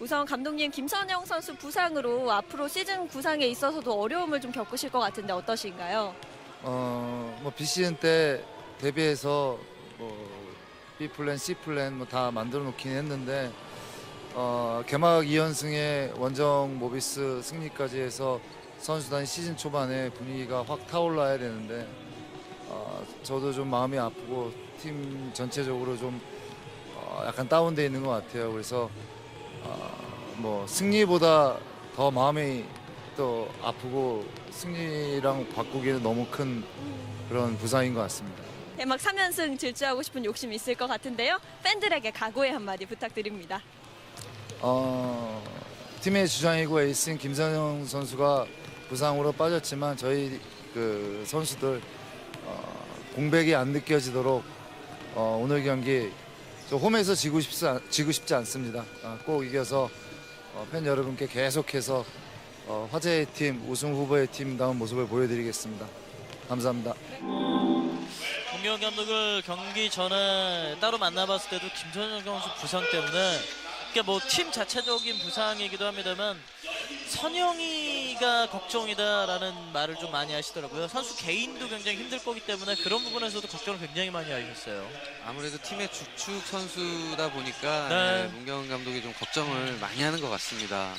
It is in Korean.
우선 감독님 김선영 선수 부상으로 앞으로 시즌 구상에 있어서도 어려움을 좀 겪으실 것 같은데 어떠신가요? 어, 뭐 비시즌 때 데뷔해서 뭐 B 플랜, C 플랜 뭐 다 만들어 놓긴 했는데 어, 개막 2연승에 원정 모비스 승리까지 해서 선수단 시즌 초반에 분위기가 확 타올라야 되는데 어, 저도 좀 마음이 아프고 팀 전체적으로 좀 어, 약간 다운돼 있는 것 같아요. 그래서 어, 뭐 승리보다 더 마음이 또 아프고 승리랑 바꾸기는 너무 큰 그런 부상인 것 같습니다. 대막 3연승 질주하고 싶은 욕심이 있을 것 같은데요. 팬들에게 각오의 한마디 부탁드립니다. 어, 팀의 주장이고 에이스인 김선영 선수가 부상으로 빠졌지만 저희 그 선수들 어, 공백이 안 느껴지도록 어, 오늘 경기 저 홈에서 지고 싶지, 않- 지고 싶지 않습니다. 어, 꼭 이겨서 어, 팬 여러분께 계속해서 어, 화제의 팀, 우승 후보의 팀다운 모습을 보여드리겠습니다. 감사합니다. 공경 감독을 경기 전에 따로 만나봤을 때도 김선영 선수 부상 때문에 그러니까 뭐 팀 자체적인 부상이기도 합니다만 선영이가 걱정이다라는 말을 좀 많이 하시더라고요. 선수 개인도 굉장히 힘들 거기 때문에 그런 부분에서도 걱정을 굉장히 많이 하셨어요. 아무래도 팀의 주축 선수다 보니까 네. 네, 문경 감독이 좀 걱정을 많이 하는 것 같습니다.